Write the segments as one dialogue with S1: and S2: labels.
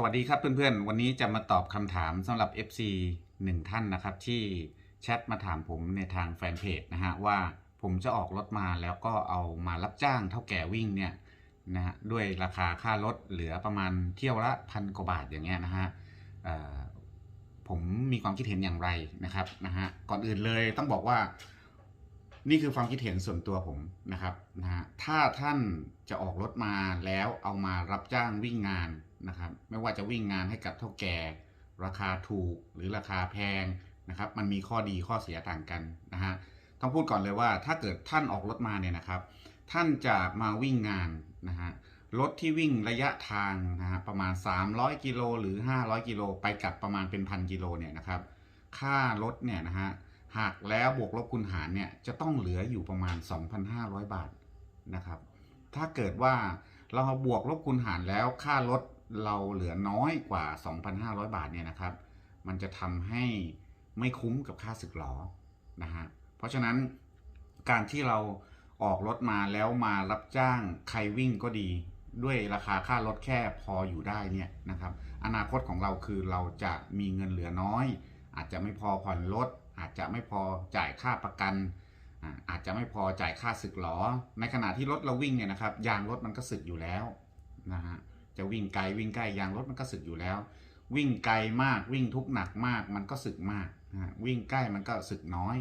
S1: สวัสดีครับเพื่อนๆ วันนี้จะมาตอบคำถามสำหรับ FC หนึ่งท่านนะครับ ที่แชทมาถามผมในทางแฟนเพจนะฮะว่าผมจะออกรถมาแล้วก็เอามารับจ้างเท่าแก่วิ่งเนี่ยนะฮะด้วยราคาค่ารถเหลือประมาณเที่ยวละพันกว่าบาทอย่างเงี้ยนะฮะผมมีความคิดเห็นอย่างไรนะครับนะฮะก่อนอื่นเลยต้องบอกว่า นี่คือความคิดเห็นส่วนตัวผมนะครับนะฮะถ้าท่านจะออกรถมาแล้วเอามารับจ้างวิ่งงานนะครับ ไม่ว่าจะวิ่งงานให้กับเท่าแก่ ราคาถูกหรือราคาแพงนะครับ มันมีข้อดีข้อเสียต่างกันนะฮะต้องพูดก่อนเลยว่าถ้าเกิดท่านออกรถมาเนี่ยนะครับ ท่านจะมาวิ่งงานนะฮะรถที่วิ่งระยะทางนะฮะประมาณ 300 กิโลหรือ 500 กิโลไปกลับประมาณเป็นพันกิโลเนี่ยนะครับ ค่ารถเนี่ยนะฮะ หากแล้วบวกลบคูณหารเนี่ยจะต้องเหลืออยู่ประมาณ 2,500 บาทนะครับ ถ้าเกิดว่าเราบวกลบคูณหารแล้วค่ารถเราเหลือน้อยกว่า 2,500 บาทเนี่ยนะครับ มันจะทำให้ไม่คุ้มกับค่าสึกหรอนะฮะ เพราะฉะนั้นการที่เราออกรถมาแล้วมารับจ้างใครวิ่งก็ดี ด้วยราคาค่ารถแค่พออยู่ได้เนี่ยนะครับ อนาคตของเราคือเราจะมีเงินเหลือน้อย อาจจะไม่พอผ่อนรถ อาจจะไม่พอจ่ายค่าประกัน อาจจะไม่พอจ่ายค่าสึกหรอในขณะที่รถเราวิ่งเนี่ยนะครับยางรถมันก็สึกอยู่แล้วนะฮะจะวิ่งไกลวิ่งใกล้ยางรถมันก็สึกอยู่แล้ว วิ่งไกลมากวิ่งทุกหนักมากมันก็สึกมากนะวิ่งใกล้มันก็สึกน้อย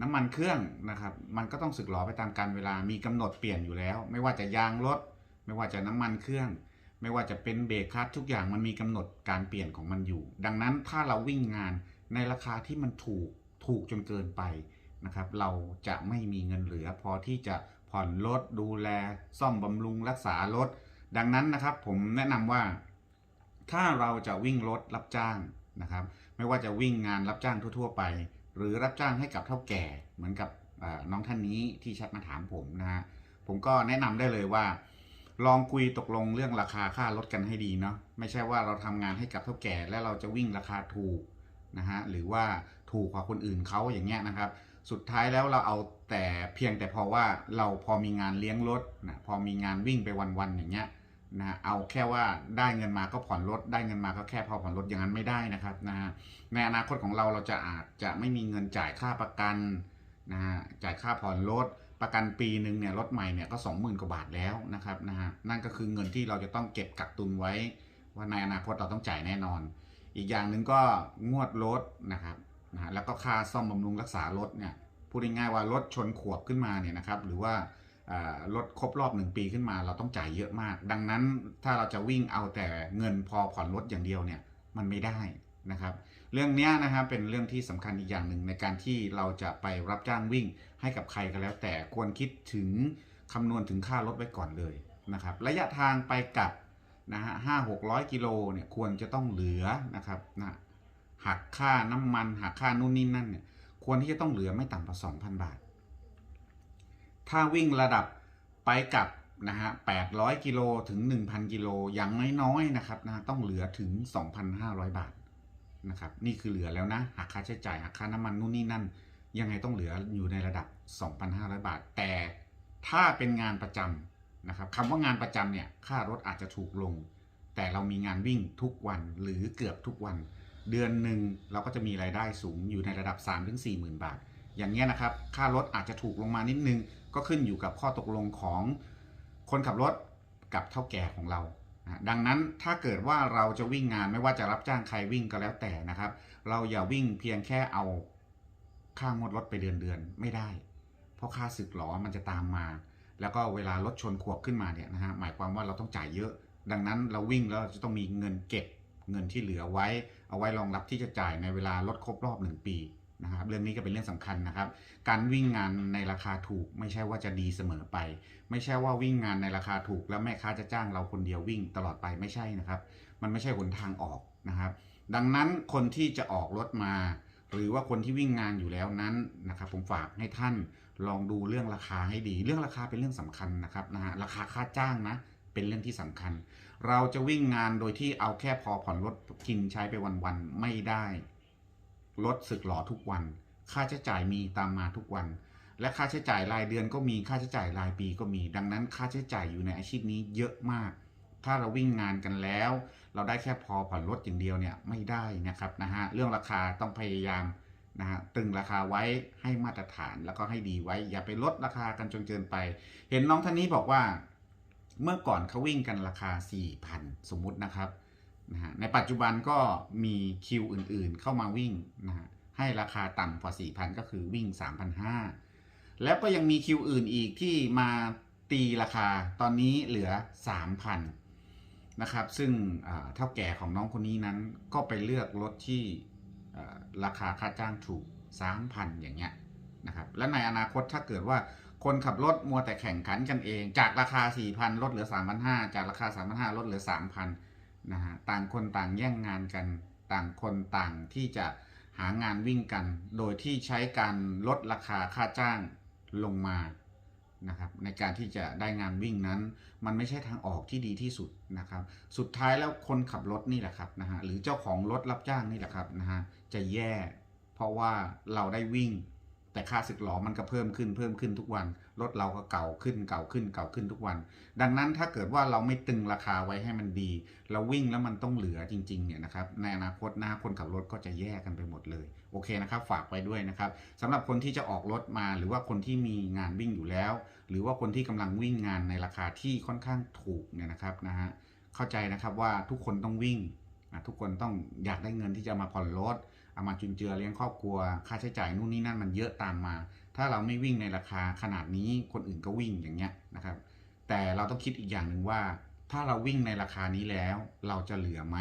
S1: น้ำมันเครื่องนะครับมันก็ต้องสึกหรอไปตามกาลเวลามีกำหนดเปลี่ยนอยู่แล้ว ไม่ว่าจะยางรถ ไม่ว่าจะน้ำมันเครื่อง ไม่ว่าจะเป็นเบรกคลัตช์ทุกอย่างมันมีกำหนดการเปลี่ยนของมันอยู่ ดังนั้นถ้าเราวิ่งงานในราคาที่มันถูก ถูกจนเกินไปนะครับ เราจะไม่มีเงินเหลือ พอที่จะผ่อนรถดูแลซ่อมบำรุงรักษารถ ดังนั้นนะครับ ผมแนะนำว่า ถ้าเราจะวิ่งรถรับจ้างนะครับ ไม่ว่าจะวิ่งงานรับจ้างทั่ว ๆ ไป หรือรับจ้างให้กับเท่าแก่ เหมือนกับน้องท่านนี้ที่แชทมาถามผมนะฮะผมก็แนะนำได้เลยว่าลองคุยตกลงเรื่องราคาค่ารถกันให้ดีเนาะไม่ใช่ว่าเราทำงานให้กับเท่าแก่ แล้วเราจะวิ่งราคาถูกนะฮะหรือว่า ถูกกว่าคนอื่นเขาอย่างเงี้ยนะครับ สุดท้ายแล้วเราเอาแต่เพียงแต่พอว่าเราพอมีงานเลี้ยงรถนะพอมีงานวิ่งไปวันๆอย่างเงี้ยนะเอาแค่ว่าได้เงินมาก็ผ่อนรถ ได้เงินมาก็แค่พอผ่อนรถอย่างนั้นไม่ได้นะครับนะฮะในอนาคตของเราเราจะอาจจะไม่มีเงินจ่ายค่าประกันนะฮะจ่ายค่าผ่อนรถประกันปีหนึ่งเนี่ยรถใหม่เนี่ยก็สองหมื่นกว่าบาทแล้วนะครับนะฮะนั่นก็คือเงินที่เราจะต้องเก็บกักตุนไว้ ว่าในอนาคตเราต้องจ่ายแน่นอน อีกอย่างหนึ่งก็งวดรถนะครับ นะฮะแล้วก็ค่าซ่อมบำรุงรักษารถเนี่ยพูดง่ายๆว่ารถชนขวบขึ้นมาเนี่ยนะครับหรือว่ารถครบรอบหนึ่งปีขึ้นมาเราต้องจ่ายเยอะมาก ดังนั้นถ้าเราจะวิ่งเอาแต่เงินพอผ่อนรถอย่างเดียวเนี่ยมันไม่ได้นะครับ เรื่องนี้นะครับเป็นเรื่องที่สำคัญอีกอย่างหนึ่งในการที่เราจะไปรับจ้างวิ่งให้กับใครก็แล้ว แต่ควรคิดถึงคำนวณถึงค่ารถไว้ก่อนเลยนะครับ ระยะทางไปกลับนะฮะห้าหกร้อยกิโลเนี่ยควรจะต้องเหลือนะครับนะ หักค่าน้ำมันหักค่านู่นนี่นั่นเนี่ยควรที่จะต้องเหลือไม่ต่ำกว่า2,000 บาท ถ้าวิ่งระดับไปกลับนะฮะ800 กิโลถึง 1,000 กิโลอย่างน้อยๆนะครับนะต้องเหลือถึง 2,500 บาทนะครับนี่คือเหลือแล้วนะหักค่าใช้จ่ายหักค่าน้ำมันนู่นนี่นั่น ยังไงต้องเหลืออยู่ในระดับ 2,500 บาท แต่ถ้าเป็นงานประจำนะครับคำว่างานประจำเนี่ยค่ารถอาจจะถูกลง แต่เรามีงานวิ่งทุกวันหรือเกือบทุกวัน เดือนหนึ่งเราก็จะมีรายได้สูงอยู่ในระดับ 3-4หมื่นบาท อย่างเงี้ยนะครับ ค่ารถอาจจะถูกลงมานิดนึง ก็ขึ้นอยู่กับข้อตกลงของคนขับรถกับเท่าแก่ของเรา ดังนั้นถ้าเกิดว่าเราจะวิ่งงานไม่ว่าจะรับจ้างใครวิ่งก็แล้วแต่นะครับ เราอย่าวิ่งเพียงแค่เอาค่างวดรถไปเดือนเดือนไม่ได้ เพราะค่าสึกหรอมันจะตามมา แล้วก็เวลารถชนขวบขึ้นมาเนี่ยนะฮะหมายความว่าเราต้องจ่ายเยอะ ดังนั้นเราวิ่งแล้วจะต้องมีเงินเก็บ เงินที่เหลือไว้ เอาไว้รองรับที่จะจ่ายในเวลารถครบรอบหนึ่งปีนะครับเรื่องนี้ก็เป็นเรื่องสำคัญนะครับ การวิ่งงานในราคาถูกไม่ใช่ว่าจะดีเสมอไป ไม่ใช่ว่าวิ่งงานในราคาถูก แล้วแม่ค้าจะจ้างเราคนเดียววิ่งตลอดไปไม่ใช่นะครับ มันไม่ใช่หนทางออกนะครับ ดังนั้นคนที่จะออกรถมา หรือว่าคนที่วิ่งงานอยู่แล้วนั้นนะครับผมฝากให้ท่านลองดูเรื่องราคาให้ดี เรื่องราคาเป็นเรื่องสำคัญนะครับนะฮะราคาค่าจ้างนะ เป็นเรื่องที่สำคัญ เราจะวิ่งงานโดยที่เอาแค่พอผ่อนรถกินใช้ไปวันๆไม่ได้รถสึกหลอทุกวัน ค่าใช้จ่ายมีตามมาทุกวัน และค่าใช้จ่ายรายเดือนก็มีค่าใช้จ่ายรายปีก็มี ดังนั้นค่าใช้จ่ายอยู่ในอาชีพนี้เยอะมาก ถ้าเราวิ่งงานกันแล้ว เราได้แค่พอผ่อนรถอย่างเดียวเนี่ยไม่ได้นะครับนะฮะเรื่องราคาต้องพยายามนะฮะตึงราคาไว้ให้มาตรฐานแล้วก็ให้ดีไว้ อย่าไปลดราคากันจนเกินไป เห็นน้องท่านนี้บอกว่า เมื่อก่อนเขาวิ่งกันราคา 4,000 สมมุตินะครับนะฮะในปัจจุบันก็มีคิวอื่นๆ เข้ามาวิ่งนะฮะให้ราคาต่ำกว่า 4,000 ก็คือวิ่ง 3,500 แล้วก็ยังมีคิวอื่นอีกที่มาตีราคาตอนนี้เหลือ 3,000 นะครับ ซึ่งเท่าแก่ของน้องคนนี้นั้นก็ไปเลือกรถที่ราคาค่าจ้างถูก 3,000 อย่างเงี้ยนะครับ และในอนาคตถ้าเกิดว่า คนขับรถมัวแต่แข่งขันกันเอง จากราคา 4,000ลดเหลือ 3,500 จากราคา 3,500ลดเหลือ 3,000 นะฮะ ต่างคนต่างแย่งงานกัน ต่างคนต่างที่จะหางานวิ่งกัน โดยที่ใช้การลดราคาค่าจ้างลงมา นะครับ ในการที่จะได้งานวิ่งนั้น มันไม่ใช่ทางออกที่ดีที่สุดนะครับ สุดท้ายแล้วคนขับรถนี่แหละครับนะฮะ หรือเจ้าของรถรับจ้างนี่แหละครับนะฮะ จะแย่ เพราะว่าเราได้วิ่ง แต่ค่าสึกหลอมันก็เพิ่มขึ้นเพิ่มขึ้นทุกวัน รถเราก็เก่าขึ้นเก่าขึ้นเก่าขึ้นทุกวัน ดังนั้นถ้าเกิดว่าเราไม่ตึงราคาไว้ให้มันดี เราวิ่งแล้วมันต้องเหลือจริงๆเนี่ยนะครับในอนาคตหน้าคนขับรถก็จะแย่กันไปหมดเลยโอเคนะครับฝากไว้ด้วยนะครับสำหรับคนที่จะออกรถมาหรือว่าคนที่มีงานวิ่งอยู่แล้ว หรือว่าคนที่กำลังวิ่งงานในราคาที่ค่อนข้างถูกเนี่ยนะครับนะฮะเข้าใจนะครับว่าทุกคนต้องวิ่ง ทุกคนต้องอยากได้เงินที่จะมาผ่อนรถเอามาจุนเจือเลี้ยงครอบครัว ค่าใช้จ่ายนู่นนี่นั่นมันเยอะตามมา ถ้าเราไม่วิ่งในราคาขนาดนี้คนอื่นก็วิ่งอย่างเงี้ยนะครับ แต่เราต้องคิดอีกอย่างหนึ่งว่า ถ้าเราวิ่งในราคานี้แล้ว เราจะเหลือไหม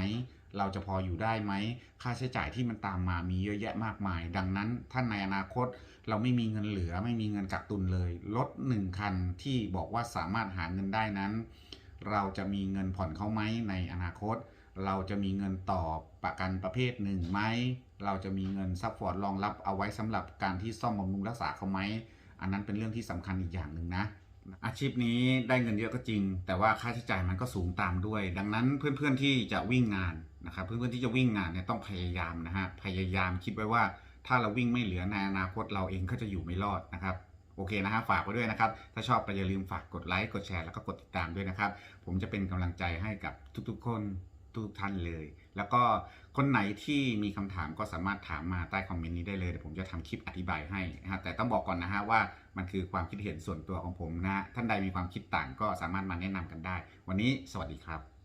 S1: เราจะพออยู่ได้ไหม ค่าใช้จ่ายที่มันตามมามีเยอะแยะมากมาย ดังนั้นท่านในอนาคตเราไม่มีเงินเหลือ ไม่มีเงินกักตุนเลย รถหนึ่งคันที่บอกว่าสามารถหาเงินได้นั้น เราจะมีเงินผ่อนเขาไหมในอนาคต เราจะมีเงินต่อประกันประเภทหนึ่งไหม เราจะมีเงินซัพพอร์ตรองรับเอาไว้สำหรับการที่ซ่อมบำรุงรักษาเขาไหม อันนั้นเป็นเรื่องที่สำคัญอีกอย่างหนึ่งนะ อาชีพนี้ได้เงินเยอะก็จริง แต่ว่าค่าใช้จ่ายมันก็สูงตามด้วย ดังนั้นเพื่อนๆที่จะวิ่งงานนะครับ เพื่อนๆที่จะวิ่งงานเนี่ยต้องพยายามนะฮะ พยายามคิดไว้ว่า ถ้าเราวิ่งไม่เหลือในอนาคตเราเองก็จะอยู่ไม่รอดนะครับโอเคนะฮะฝากไว้ด้วยนะครับ ถ้าชอบก็อย่าลืมฝากกดไลค์ กดแชร์ แล้วก็กดติดตามด้วยนะครับ ผมจะเป็นกำลังใจให้กับทุกๆคน ทุกท่านเลย แล้วก็คนไหนที่มีคำถามก็สามารถถามมาใต้คอมเมนต์นี้ได้เลยเดี๋ยวผมจะทำคลิปอธิบายให้นะฮะแต่ต้องบอกก่อนนะฮะว่ามันคือความคิดเห็นส่วนตัวของผมนะ ท่านใดมีความคิดต่างก็สามารถมาแนะนำกันได้ วันนี้สวัสดีครับ